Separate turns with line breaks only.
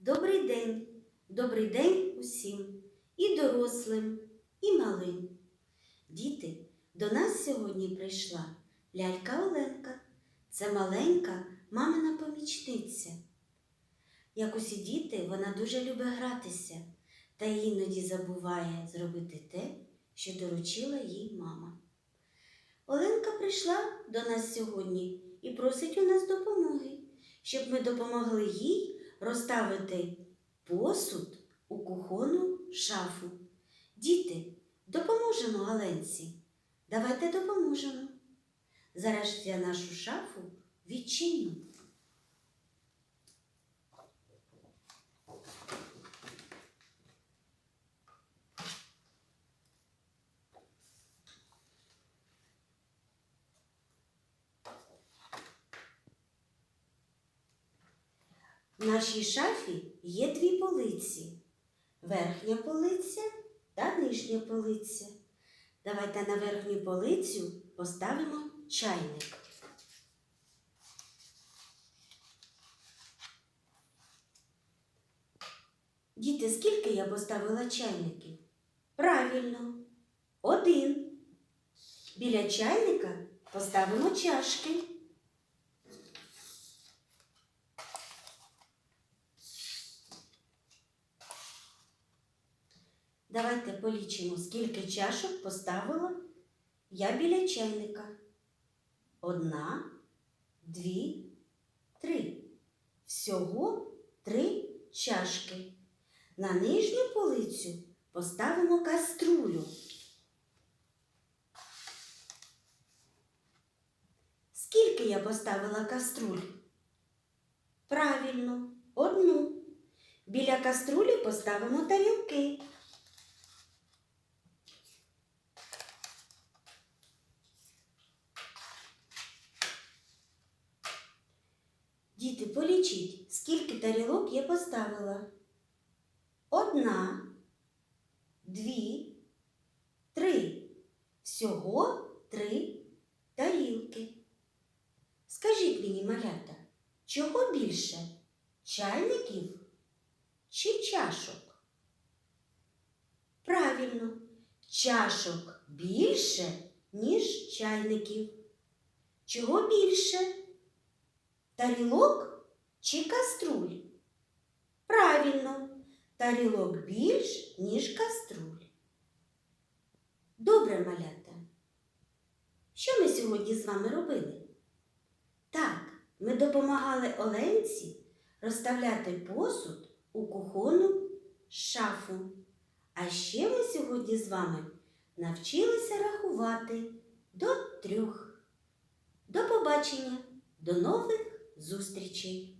Добрий день, добрий день усім, і дорослим, і малим. Діти, до нас сьогодні прийшла лялька Оленка. Це маленька мамина помічниця. Як усі діти, вона дуже любить гратися та іноді забуває зробити те, що доручила їй мама. Оленка прийшла до нас сьогодні і просить у нас допомоги, щоб ми допомогли їй розставити посуд у кухонну шафу. Діти, допоможемо Оленці. Давайте допоможемо. Зараз я нашу шафу відчиню. В нашій шафі є дві полиці. Верхня полиця та нижня полиця. Давайте на верхню полицю поставимо чайник. Діти, скільки я поставила чайників? Правильно, один. Біля чайника поставимо чашки. Давайте полічимо, скільки чашок поставила я біля чайника. Одна, дві, три. Всього три чашки. На нижню полицю поставимо каструлю. Скільки я поставила каструль? Правильно, одну. Біля каструлі поставимо тарілки. Діти, полічіть, скільки тарілок я поставила. Одна, дві, три. Всього три тарілки. Скажіть мені, малята, чого більше? Чайників чи чашок? Правильно, чашок більше, ніж чайників. Чого більше? Тарілок чи каструль? Правильно, тарілок більш, ніж каструль. Добре, малята. Що ми сьогодні з вами робили? Так, ми допомагали Оленці розставляти посуд у кухонну шафу. А ще ми сьогодні з вами навчилися рахувати до трьох. До побачення, до нових зустрічей!